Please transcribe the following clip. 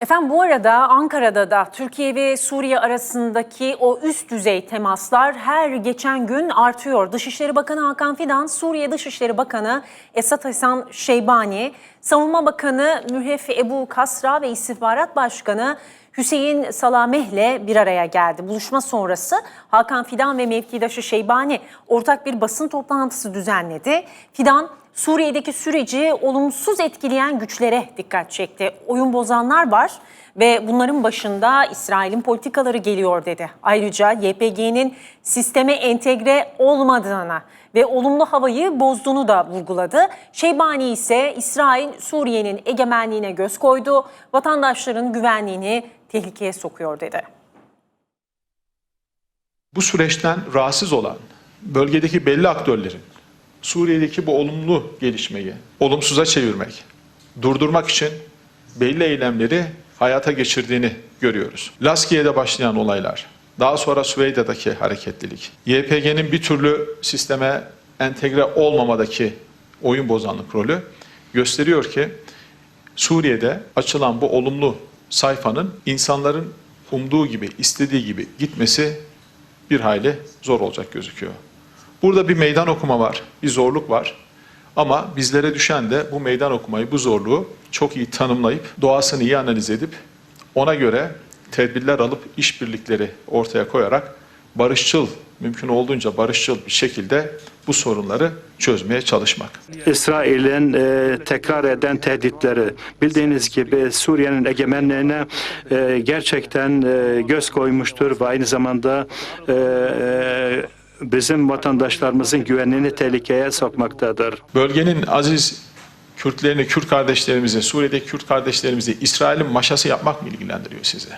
Efendim bu arada Ankara'da da Türkiye ve Suriye arasındaki o üst düzey temaslar her geçen gün artıyor. Dışişleri Bakanı Hakan Fidan, Suriye Dışişleri Bakanı Esat Hasan Şeybani, Savunma Bakanı Mühef Ebu Kasra ve İstihbarat Başkanı Hüseyin Salameh'le bir araya geldi. Buluşma sonrası Hakan Fidan ve mevkidaşı Şeybani ortak bir basın toplantısı düzenledi. Fidan Suriye'deki süreci olumsuz etkileyen güçlere dikkat çekti. Oyun bozanlar var ve bunların başında İsrail'in politikaları geliyor dedi. Ayrıca YPG'nin sisteme entegre olmadığını ve olumlu havayı bozduğunu da vurguladı. Şeybani ise İsrail Suriye'nin egemenliğine göz koydu, vatandaşların güvenliğini tehlikeye sokuyor dedi. Bu süreçten rahatsız olan bölgedeki belli aktörlerin Suriye'deki bu olumlu gelişmeyi olumsuza çevirmek, durdurmak için belli eylemleri hayata geçirdiğini görüyoruz. Laskiye'de başlayan olaylar, daha sonra Süveyda'daki hareketlilik, YPG'nin bir türlü sisteme entegre olmamadaki oyun bozanlık rolü gösteriyor ki Suriye'de açılan bu olumlu sayfanın insanların umduğu gibi, istediği gibi gitmesi bir hayli zor olacak gözüküyor. Burada bir meydan okuma var, bir zorluk var. Ama bizlere düşen de bu meydan okumayı, bu zorluğu çok iyi tanımlayıp, doğasını iyi analiz edip, ona göre tedbirler alıp işbirlikleri ortaya koyarak barışçıl, mümkün olduğunca barışçıl bir şekilde bu sorunları çözmeye çalışmak. İsrail'in e, tekrar eden tehditleri bildiğiniz gibi Suriye'nin egemenliğine e, gerçekten e, göz koymuştur ve aynı zamanda e, e, bizim vatandaşlarımızın güvenliğini tehlikeye sokmaktadır. Bölgenin aziz Kürtlerini, Kürt kardeşlerimizi, Suriye'deki Kürt kardeşlerimizi İsrail'in maşası yapmak mı ilgilendiriyor sizi?